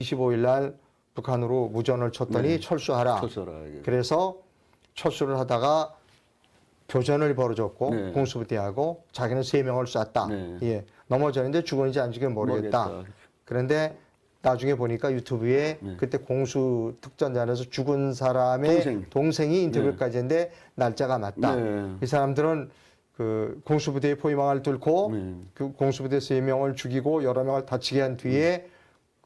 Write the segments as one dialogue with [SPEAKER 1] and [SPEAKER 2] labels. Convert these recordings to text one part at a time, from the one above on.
[SPEAKER 1] 25일 날 북한으로 무전을 쳤더니
[SPEAKER 2] 네.
[SPEAKER 1] 철수하라.
[SPEAKER 2] 철수하라.
[SPEAKER 1] 그래서 철수를 하다가 교전을 벌어졌고
[SPEAKER 2] 네.
[SPEAKER 1] 공수부대하고 자기는 세 명을 쐈다.
[SPEAKER 2] 네.
[SPEAKER 1] 예, 넘어졌는데 죽었는지 안 죽은지 모르겠다.
[SPEAKER 2] 모르겠다.
[SPEAKER 1] 그런데 나중에 보니까 유튜브에
[SPEAKER 2] 네.
[SPEAKER 1] 그때 공수 특전단에서 죽은 사람의
[SPEAKER 2] 동생.
[SPEAKER 1] 이 인터뷰까지 했는데 날짜가 맞다.
[SPEAKER 2] 네.
[SPEAKER 1] 이 사람들은 그 공수부대의 포위망을 뚫고
[SPEAKER 2] 네.
[SPEAKER 1] 그 공수부대 세 명을 죽이고 여러 명을 다치게 한 뒤에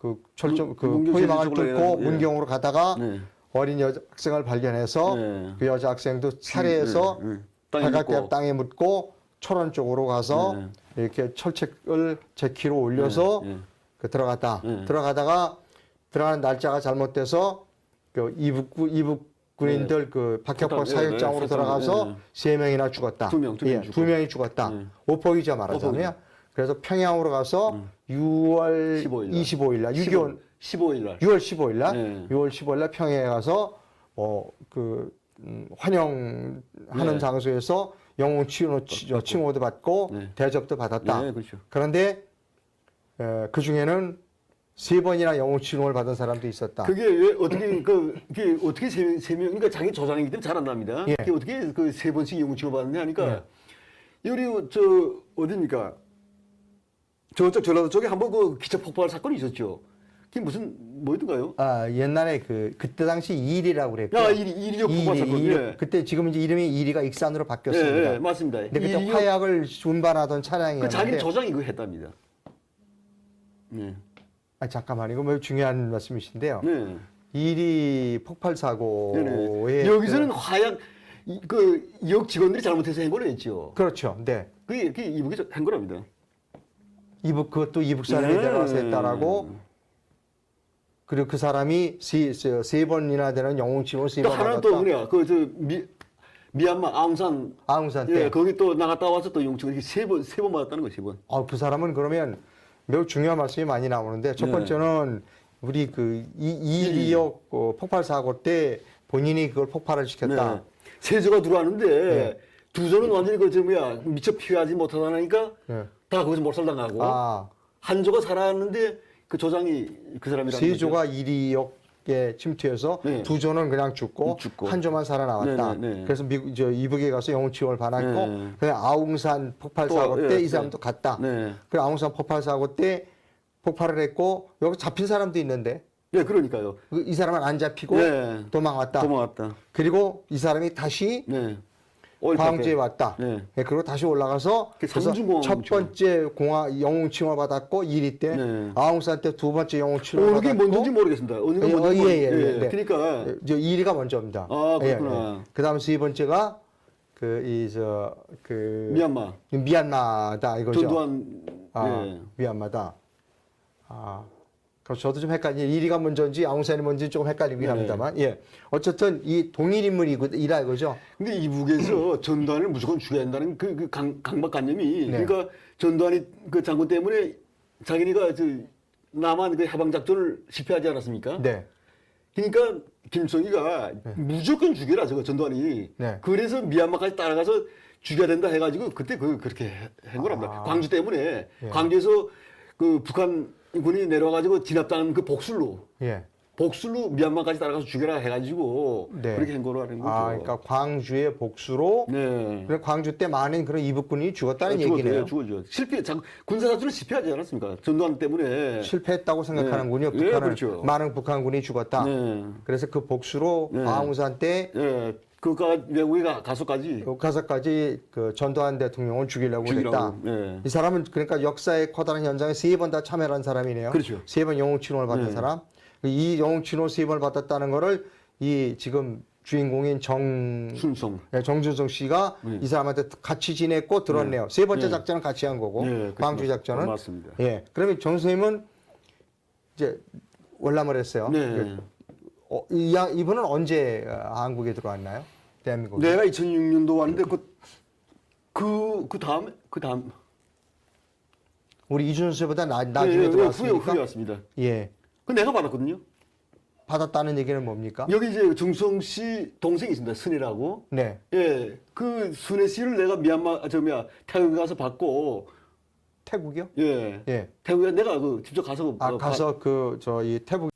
[SPEAKER 1] 그 철저
[SPEAKER 2] 문-
[SPEAKER 1] 그
[SPEAKER 2] 문경
[SPEAKER 1] 포위망을
[SPEAKER 2] 쪽으로
[SPEAKER 1] 뚫고
[SPEAKER 2] 해가지고, 예.
[SPEAKER 1] 문경으로 가다가
[SPEAKER 2] 네.
[SPEAKER 1] 어린 여학생을 발견해서
[SPEAKER 2] 네.
[SPEAKER 1] 그 여자 학생도 살해해서
[SPEAKER 2] 네, 네. 땅에
[SPEAKER 1] 발각대
[SPEAKER 2] 묻고.
[SPEAKER 1] 땅에 묻고 철원 쪽으로 가서
[SPEAKER 2] 네.
[SPEAKER 1] 이렇게 철책을 제 키로 올려서
[SPEAKER 2] 네, 네.
[SPEAKER 1] 그 들어갔다.
[SPEAKER 2] 네.
[SPEAKER 1] 들어가다가 들어가는 날짜가 잘못돼서 그 이북 이북 군인들 그 박혁포
[SPEAKER 2] 포탄, 네,
[SPEAKER 1] 사격장으로
[SPEAKER 2] 네,
[SPEAKER 1] 들어가서
[SPEAKER 2] 네.
[SPEAKER 1] 세 명이나 죽었다.
[SPEAKER 2] 두 명, 두
[SPEAKER 1] 예,
[SPEAKER 2] 명
[SPEAKER 1] 두. 명이 죽었다.
[SPEAKER 2] 네.
[SPEAKER 1] 오포기자 말하자면 그래서 평양으로 가서 6월
[SPEAKER 2] 15일 날.
[SPEAKER 1] 25일 날6.25
[SPEAKER 2] 15일 날.
[SPEAKER 1] 6월 15일 날,
[SPEAKER 2] 네.
[SPEAKER 1] 6월 15일 날 평양에 가서 뭐그 음, 환영하는
[SPEAKER 2] 네.
[SPEAKER 1] 장소에서 영웅 칭호, 칭호도 받고
[SPEAKER 2] 네.
[SPEAKER 1] 대접도 받았다.
[SPEAKER 2] 네, 그렇죠.
[SPEAKER 1] 그런데 에, 그 중에는 세 번이나 영웅 칭호를 받은 사람도 있었다.
[SPEAKER 2] 그게 왜 어떻게 그 그게 어떻게 세, 명- 세 명, 그러니까 자기 조장이기 때문에 잘 안 납니다.
[SPEAKER 1] 예.
[SPEAKER 2] 그게 어떻게 그 세 번씩 영웅치고 받느냐 하니까
[SPEAKER 1] 예.
[SPEAKER 2] 여기 저 어디입니까? 저쪽 전라도 쪽에 한번 그 기차 폭발 사건이 있었죠. 그게 무슨 뭐였던가요?
[SPEAKER 1] 아, 옛날에 그 그때 당시 이일이라고 그랬고.
[SPEAKER 2] 야, 이리- 이리역 폭발 사건. 예.
[SPEAKER 1] 그때 지금 이제 이름이 이리가 익산으로 바뀌었습니다.
[SPEAKER 2] 예, 예, 맞습니다.
[SPEAKER 1] 근데 그때
[SPEAKER 2] 이리역-
[SPEAKER 1] 화약을 운반하던
[SPEAKER 2] 그
[SPEAKER 1] 차량이었는데
[SPEAKER 2] 자기 조장이 그거 했답니다. 네.
[SPEAKER 1] 아, 잠깐만 이거 매우 중요한 말씀이신데요.
[SPEAKER 2] 네.
[SPEAKER 1] 이리 폭발 사고에
[SPEAKER 2] 네네. 여기서는 화약 이- 그 역 직원들이 잘못해서 한 거로 했죠.
[SPEAKER 1] 그, 렇죠 네.
[SPEAKER 2] 그게 이렇게 이북에서 한 거랍니다.
[SPEAKER 1] 이북 그것도 이북 사람이
[SPEAKER 2] 네.
[SPEAKER 1] 내려와서 했다라고 그리고 그 사람이 세, 세, 세 번이나 되는 영웅
[SPEAKER 2] 또
[SPEAKER 1] 세번 받았다.
[SPEAKER 2] 또 뭐냐 그저 미 미얀마 아웅산
[SPEAKER 1] 아웅산 때.
[SPEAKER 2] 예 거기 또 나갔다 와서 또 이렇게 세번 세 번 받았다는 거세 번.
[SPEAKER 1] 어, 그 사람은 그러면 매우 중요한 말씀이 많이 나오는데 첫
[SPEAKER 2] 네.
[SPEAKER 1] 번째는 우리 그 이, 이리역 어, 폭발 사고 때 본인이 그걸 폭발을 시켰다.
[SPEAKER 2] 네. 세조가 들어왔는데
[SPEAKER 1] 네.
[SPEAKER 2] 두 조는 완전히 그저 뭐야 미처 피하지 못하다니까
[SPEAKER 1] 네.
[SPEAKER 2] 다 거기서 몰살당하고
[SPEAKER 1] 아,
[SPEAKER 2] 한 조가 살아났는데 그 조장이 그 사람이라는 거죠.
[SPEAKER 1] 세조가 이리역에 침투해서
[SPEAKER 2] 네.
[SPEAKER 1] 두 조는 그냥 죽고,
[SPEAKER 2] 죽고.
[SPEAKER 1] 한 조만 살아나왔다.
[SPEAKER 2] 네, 네, 네.
[SPEAKER 1] 그래서 미국 저 이북에 가서 영웅 치료를 받았고
[SPEAKER 2] 네.
[SPEAKER 1] 그 아웅산 폭발
[SPEAKER 2] 또,
[SPEAKER 1] 사고
[SPEAKER 2] 예,
[SPEAKER 1] 때이
[SPEAKER 2] 네.
[SPEAKER 1] 사람도 갔다.
[SPEAKER 2] 네.
[SPEAKER 1] 그 아웅산 폭발 사고 때 폭발을 했고 여기 잡힌 사람도 있는데
[SPEAKER 2] 예 그러니까요.
[SPEAKER 1] 그- 이 사람은 안 잡히고
[SPEAKER 2] 네.
[SPEAKER 1] 도망왔다.
[SPEAKER 2] 도망왔다.
[SPEAKER 1] 그리고 이 사람이 다시
[SPEAKER 2] 네.
[SPEAKER 1] 광주에. 왔다.
[SPEAKER 2] 네.
[SPEAKER 1] 예, 그리고 다시 올라가서
[SPEAKER 2] 그
[SPEAKER 1] 그래서
[SPEAKER 2] 상중공항
[SPEAKER 1] 첫
[SPEAKER 2] 뭉치고.
[SPEAKER 1] 번째 공화 영웅 칭호 받았고 1위 때
[SPEAKER 2] 네.
[SPEAKER 1] 아웅산 때 두 번째 영웅 칭호
[SPEAKER 2] 어느
[SPEAKER 1] 받았고
[SPEAKER 2] 게 먼저인지 모르겠습니다. 어느 게
[SPEAKER 1] 예, 어, 예, 예,
[SPEAKER 2] 모르-
[SPEAKER 1] 예, 네.
[SPEAKER 2] 그러니까
[SPEAKER 1] 저 1위가 먼저입니다.
[SPEAKER 2] 아, 그렇구나.
[SPEAKER 1] 그다음 세 번째가 그 이 저 그
[SPEAKER 2] 미얀마
[SPEAKER 1] 미얀마다 이거죠.
[SPEAKER 2] 전두환
[SPEAKER 1] 아,
[SPEAKER 2] 예.
[SPEAKER 1] 미얀마다. 아. 그럼 저도 좀 헷갈리. 1위가 먼저인지 아웅산이 먼저인지 조금 헷갈리긴
[SPEAKER 2] 네.
[SPEAKER 1] 합니다만. 예. 어쨌든 이 동일 인물이라 이거죠.
[SPEAKER 2] 근데 이북에서 전두환을 무조건 죽여야 한다는 그, 그 강, 강박관념이
[SPEAKER 1] 네.
[SPEAKER 2] 그러니까 전두환이 그 장군 때문에 자기네가 저 남한 그 해방 작전을 실패하지 않았습니까?
[SPEAKER 1] 네.
[SPEAKER 2] 그러니까 김정희가 무조건 죽여라 저거 전두환이.
[SPEAKER 1] 네.
[SPEAKER 2] 그래서 미얀마까지 따라가서 죽여야 된다 해가지고 그때 그 그렇게 한 거랍니다.
[SPEAKER 1] 아.
[SPEAKER 2] 광주 때문에
[SPEAKER 1] 예.
[SPEAKER 2] 광주에서 그 북한 군이 내려와가지고 진압당한 그 복술로
[SPEAKER 1] 예.
[SPEAKER 2] 복술로 미얀마까지 따라가서 죽여라 해가지고
[SPEAKER 1] 네.
[SPEAKER 2] 그렇게 한 거로 하는 거죠.
[SPEAKER 1] 아, 그러니까 광주의 복수로
[SPEAKER 2] 네.
[SPEAKER 1] 그래 광주 때 많은 그런 이북군이 죽었다는
[SPEAKER 2] 죽었대요,
[SPEAKER 1] 얘기네요.
[SPEAKER 2] 죽었죠. 실패, 자, 군사 사주를 실패하지 않았습니까? 전두환 때문에.
[SPEAKER 1] 실패했다고 생각하는군요.
[SPEAKER 2] 네.
[SPEAKER 1] 북한은
[SPEAKER 2] 예, 그렇죠.
[SPEAKER 1] 많은 북한군이 죽었다.
[SPEAKER 2] 네.
[SPEAKER 1] 그래서 그 복수로
[SPEAKER 2] 네.
[SPEAKER 1] 아웅산 때
[SPEAKER 2] 예, 그가 외국에 가, 가서까지
[SPEAKER 1] 가서까지 그 전두환 대통령을
[SPEAKER 2] 죽이려고.
[SPEAKER 1] 했다.
[SPEAKER 2] 예.
[SPEAKER 1] 이 사람은 그러니까 역사의 커다란 현장에 세 번 다 참여한 를 사람이네요.
[SPEAKER 2] 그렇죠.
[SPEAKER 1] 세 번 영웅 칭호를 받은
[SPEAKER 2] 네.
[SPEAKER 1] 사람. 이 영웅 칭호 세 번을 받았다는 거를 이 지금 주인공인 정
[SPEAKER 2] 순성.
[SPEAKER 1] 네, 정준성 씨가
[SPEAKER 2] 네.
[SPEAKER 1] 이 사람한테 같이 지냈고 들었네요. 세 번째
[SPEAKER 2] 네.
[SPEAKER 1] 작전은 같이 한 거고
[SPEAKER 2] 네, 그렇죠.
[SPEAKER 1] 광주 작전은
[SPEAKER 2] 맞습니다.
[SPEAKER 1] 예. 그러면 정 선생님은 이제 월남을 했어요.
[SPEAKER 2] 네.
[SPEAKER 1] 그, 어, 이, 양- 이분은 언제 어, 한국에 들어왔나요? 대한민국에.
[SPEAKER 2] 내가 2006년도 왔는데 그, 그, 그 다음에, 그 다음.
[SPEAKER 1] 우리 이준수 씨보다 나,
[SPEAKER 2] 예,
[SPEAKER 1] 나중에
[SPEAKER 2] 예, 후에,
[SPEAKER 1] 들어왔습니까?
[SPEAKER 2] 후에 왔습니다.
[SPEAKER 1] 예.
[SPEAKER 2] 그 내가 받았거든요.
[SPEAKER 1] 받았다는 얘기는 뭡니까?
[SPEAKER 2] 여기 이제 정성 씨 동생이 있습니다. 순이라고.
[SPEAKER 1] 네.
[SPEAKER 2] 예, 그 순애 씨를 내가 미얀마, 아, 저 뭐야, 태국에 가서 받고,
[SPEAKER 1] 태국이요?
[SPEAKER 2] 예.
[SPEAKER 1] 예.
[SPEAKER 2] 태국에 내가 그 직접 가서
[SPEAKER 1] 아
[SPEAKER 2] 어, 봐-
[SPEAKER 1] 가서 그 저희 태국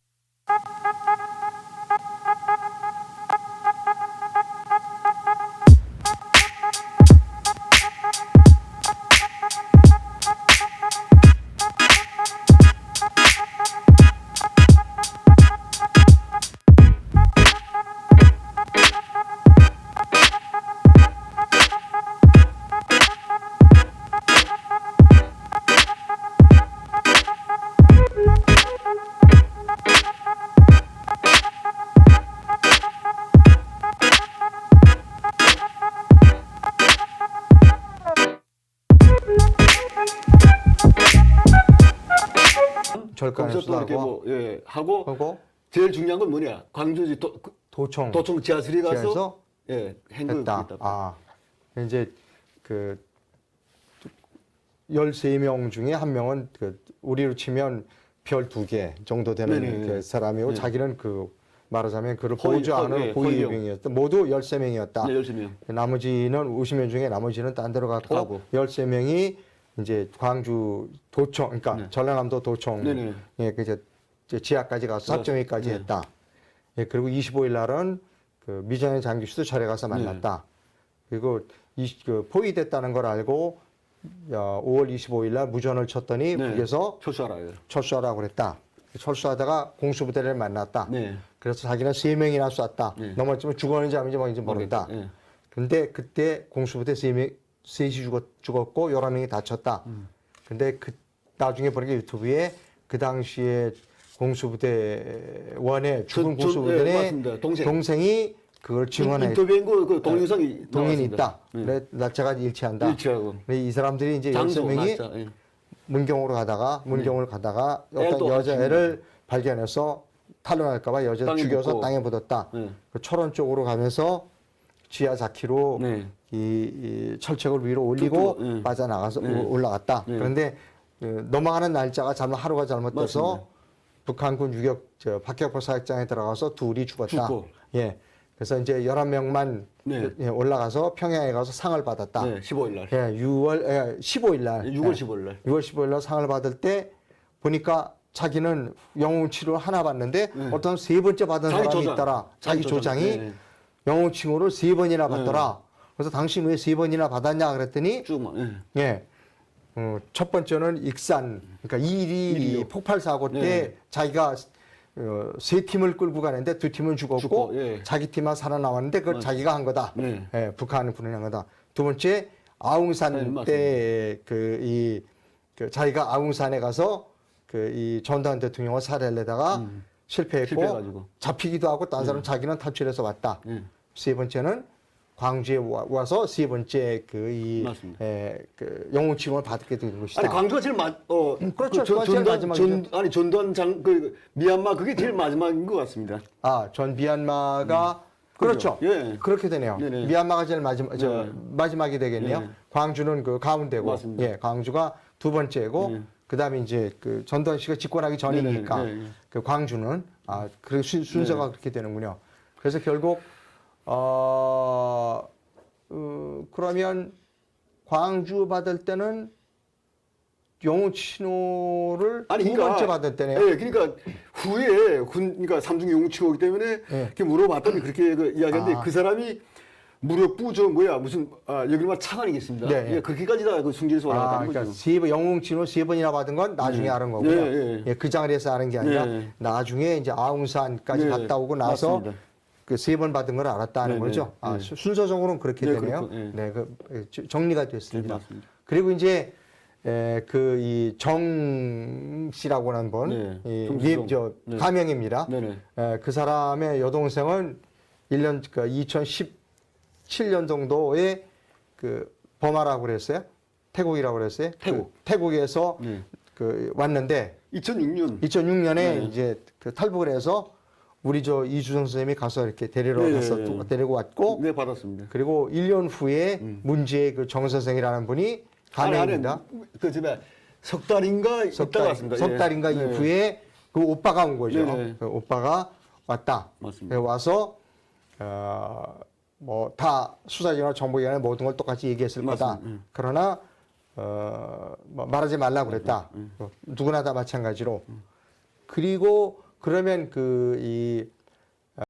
[SPEAKER 1] 절간에
[SPEAKER 2] 거기서 또 이렇게 뭐 예, 하고
[SPEAKER 1] 하고
[SPEAKER 2] 제일 중요한 건 뭐냐? 광주지 도, 그-
[SPEAKER 1] 도청
[SPEAKER 2] 도청 지하철에 가서 예,
[SPEAKER 1] 했다. 아 이제 그 13명 중에 한 명은 그 우리로 치면 별 두 개 정도 되는
[SPEAKER 2] 네네.
[SPEAKER 1] 그 사람이고
[SPEAKER 2] 네.
[SPEAKER 1] 자기는 그 말하자면 그를
[SPEAKER 2] 허위- 허- 예,
[SPEAKER 1] 고위병이었다. 모두 13명이었다.
[SPEAKER 2] 네, 열심히.
[SPEAKER 1] 나머지는 50명 중에 나머지는 딴 데로 갔고
[SPEAKER 2] 가고.
[SPEAKER 1] 13명이 이제 광주 도청 그러니까
[SPEAKER 2] 네.
[SPEAKER 1] 전라남도 도청
[SPEAKER 2] 네 네.
[SPEAKER 1] 예, 그 이제 이제 지하까지 가서 삽정위까지
[SPEAKER 2] 네.
[SPEAKER 1] 했다. 예, 그리고 25일 날은 그 미전의 장기 수도차례 가서
[SPEAKER 2] 네.
[SPEAKER 1] 만났다. 그리고 이, 그 포위됐다는 걸 알고 어, 5월 25일 날 무전을 쳤더니
[SPEAKER 2] 네.
[SPEAKER 1] 북에서
[SPEAKER 2] 철수하라요.
[SPEAKER 1] 철수하라고 그랬다. 철수하다가 공수부대를 만났다.
[SPEAKER 2] 네.
[SPEAKER 1] 그래서 자기는 세 명이나 쐈다.
[SPEAKER 2] 네.
[SPEAKER 1] 넘어지면 죽었는지 아닌지 뭔지 모른다.
[SPEAKER 2] 예.
[SPEAKER 1] 근데 그때 공수부대 세 명, 셋이 죽었, 죽었고 여러 명이 다쳤다.
[SPEAKER 2] 음.
[SPEAKER 1] 근데 그 나중에 보니까 유튜브에 그 당시에 공수부대 원에 죽은
[SPEAKER 2] 전- 전- 예,
[SPEAKER 1] 공수부대의
[SPEAKER 2] 맞습니다. 동생.
[SPEAKER 1] 동생 이 그걸 증언해
[SPEAKER 2] 인터뷰한 거그 동영상이
[SPEAKER 1] 동인이
[SPEAKER 2] 나왔습니다.
[SPEAKER 1] 있다.
[SPEAKER 2] 예.
[SPEAKER 1] 그래 날짜가 일치한다.
[SPEAKER 2] 일치하고.
[SPEAKER 1] 이 사람들이 이제 13명이
[SPEAKER 2] 맞자. 예.
[SPEAKER 1] 문경으로 가다가 문경을 가다가
[SPEAKER 2] 네. 애도
[SPEAKER 1] 어떤 여자애를 발견해서 탈론할까봐 여자 죽여서. 땅에 묻었다.
[SPEAKER 2] 네.
[SPEAKER 1] 그 철원 쪽으로 가면서 지하 4km
[SPEAKER 2] 네.
[SPEAKER 1] 이, 이 철책을 위로 올리고
[SPEAKER 2] 뚝뚝, 예.
[SPEAKER 1] 빠져나가서
[SPEAKER 2] 네.
[SPEAKER 1] 오- 올라갔다.
[SPEAKER 2] 네.
[SPEAKER 1] 그런데 그 넘어가는 날짜가 잘못 하루가 잘못돼서
[SPEAKER 2] 맞습니다.
[SPEAKER 1] 북한군 유격 저 박격포 사격장에 들어가서 둘이 죽었다.
[SPEAKER 2] 죽고.
[SPEAKER 1] 예. 그래서 이제 11명만
[SPEAKER 2] 네.
[SPEAKER 1] 예, 올라가서 평양에 가서 상을 받았다.
[SPEAKER 2] 네, 15일 날.
[SPEAKER 1] 예, 6월 예, 15일 날.
[SPEAKER 2] 6월
[SPEAKER 1] 예.
[SPEAKER 2] 15일 날.
[SPEAKER 1] 6월 15일 날 상을 받을 때 보니까 자기는 영웅 치료 하나 받는데
[SPEAKER 2] 네.
[SPEAKER 1] 어떤 세 번째 받은
[SPEAKER 2] 자기
[SPEAKER 1] 사람이
[SPEAKER 2] 조장.
[SPEAKER 1] 있더라. 자기
[SPEAKER 2] 자기 조장.
[SPEAKER 1] 조장이
[SPEAKER 2] 네.
[SPEAKER 1] 영웅 칭호를 세 번이나 받더라. 그래서 당신 왜 세 번이나 받았냐 그랬더니
[SPEAKER 2] 쭉 막. 예.
[SPEAKER 1] 예. 어, 첫 번째는 익산 그러니까 이리. 폭발 사고 때
[SPEAKER 2] 네.
[SPEAKER 1] 자기가 어, 세 팀을 끌고 가는데 두 팀은 죽었고
[SPEAKER 2] 죽고, 예.
[SPEAKER 1] 자기 팀만 살아남았는데 그걸
[SPEAKER 2] 맞아.
[SPEAKER 1] 자기가 한 거다.
[SPEAKER 2] 네.
[SPEAKER 1] 예, 북한 군이 한 거다. 두 번째 아웅산
[SPEAKER 2] 네, 맞습니다.
[SPEAKER 1] 때그이 그 자기가 아웅산에 가서 그 이 전두환 대통령을 살해하려다가 실패했고
[SPEAKER 2] 실패해가지고.
[SPEAKER 1] 잡히기도 하고 딴 사람 은 자기는 탈출해서 왔다.
[SPEAKER 2] 예.
[SPEAKER 1] 세 번째는 광주에 와- 와서 세 번째 그이. 그 영웅 칭호를 받게 된 것이다.
[SPEAKER 2] 아니 광주가 제일 마, 어,
[SPEAKER 1] 음, 그렇죠.
[SPEAKER 2] 그 전-
[SPEAKER 1] 마지막이죠.
[SPEAKER 2] 전, 아니 전두환 장, 그 미얀마 그게 제일 마지막인 것 같습니다.
[SPEAKER 1] 아, 전 미얀마가 그렇죠.
[SPEAKER 2] 그죠. 예.
[SPEAKER 1] 그렇게 되네요.
[SPEAKER 2] 네네.
[SPEAKER 1] 미얀마가 제일 마지막 저
[SPEAKER 2] 네.
[SPEAKER 1] 마지막이 되겠네요.
[SPEAKER 2] 네.
[SPEAKER 1] 광주는 그 가운데고,
[SPEAKER 2] 맞습니다.
[SPEAKER 1] 예, 광주가 두 번째고,
[SPEAKER 2] 네.
[SPEAKER 1] 그다음에 이제 그 전두환 씨가 집권하기 전이니까
[SPEAKER 2] 네네. 네.
[SPEAKER 1] 그 광주는 아, 그 순- 순서가 그렇게 되는군요. 그래서 결국 어, 어 그러면 광주 받을 때는 영웅 친호를
[SPEAKER 2] 아니
[SPEAKER 1] 두
[SPEAKER 2] 그러니까
[SPEAKER 1] 번째 받을 때네요.
[SPEAKER 2] 예, 그러니까 후에 군 그러니까 삼중 용치고기 때문에
[SPEAKER 1] 예.
[SPEAKER 2] 이렇게 물어봤더니 그렇게 그 이야기했는데
[SPEAKER 1] 아.
[SPEAKER 2] 그 사람이 무력부 저 뭐야 무슨 아, 여기만 차관이겠습니다.
[SPEAKER 1] 네, 예.
[SPEAKER 2] 예, 그렇게까지 다그 순진해서
[SPEAKER 1] 아,
[SPEAKER 2] 올라갔다는
[SPEAKER 1] 그러니까
[SPEAKER 2] 거죠.
[SPEAKER 1] 세 번, 영웅 친호 세 번이나 받은 건 나중에
[SPEAKER 2] 네.
[SPEAKER 1] 알은 거고요.
[SPEAKER 2] 예, 예.
[SPEAKER 1] 예, 그 자리에서 아는 게 아니라
[SPEAKER 2] 네.
[SPEAKER 1] 나중에 이제 아웅산까지
[SPEAKER 2] 네,
[SPEAKER 1] 갔다 오고 나서
[SPEAKER 2] 맞습니다.
[SPEAKER 1] 그 세 번 받은 걸 알았다는
[SPEAKER 2] 네,
[SPEAKER 1] 거죠.
[SPEAKER 2] 네,
[SPEAKER 1] 아,
[SPEAKER 2] 네.
[SPEAKER 1] 수- 순서적으로는 그렇게
[SPEAKER 2] 네,
[SPEAKER 1] 되네요.
[SPEAKER 2] 그렇고, 예.
[SPEAKER 1] 네, 그 예, 저- 정리가 됐습니다.
[SPEAKER 2] 네.
[SPEAKER 1] 그리고 이제 그 이 정 씨라고 하는 분,
[SPEAKER 2] 네,
[SPEAKER 1] 이 저
[SPEAKER 2] 네.
[SPEAKER 1] 가명입니다.
[SPEAKER 2] 네네.
[SPEAKER 1] 에, 그 사람의 여동생은 1년 그 2017년 정도에 그 버마라고 그랬어요. 태국이라고 그랬어요.
[SPEAKER 2] 태국.
[SPEAKER 1] 그 태국에서
[SPEAKER 2] 네.
[SPEAKER 1] 그 왔는데
[SPEAKER 2] 2006년
[SPEAKER 1] 2006년에
[SPEAKER 2] 네.
[SPEAKER 1] 이제 그 탈북을 해서 우리 저 이주성 선생님이 가서 이렇게 데리러
[SPEAKER 2] 네,
[SPEAKER 1] 가서
[SPEAKER 2] 네,
[SPEAKER 1] 또
[SPEAKER 2] 네.
[SPEAKER 1] 데리고 왔고
[SPEAKER 2] 네 받았습니다.
[SPEAKER 1] 그리고 1년 후에 문제의 그 정 선생이라는 분이 가명입니다.
[SPEAKER 2] 그 집에 석 달인가
[SPEAKER 1] 석 달,
[SPEAKER 2] 왔습니다.
[SPEAKER 1] 석
[SPEAKER 2] 예.
[SPEAKER 1] 달인가
[SPEAKER 2] 네.
[SPEAKER 1] 이후에 그 오빠가 온 거죠.
[SPEAKER 2] 네네.
[SPEAKER 1] 그 오빠가 왔다.
[SPEAKER 2] 맞습니다.
[SPEAKER 1] 와서 어, 뭐다 수사기관이나 정보기관에 모든 걸 똑같이 얘기했을 거다.
[SPEAKER 2] 맞습니다. 예.
[SPEAKER 1] 그러나 어, 뭐 말하지 말라 그랬다. 어, 누구나 다 마찬가지로. 그리고 그러면 그 이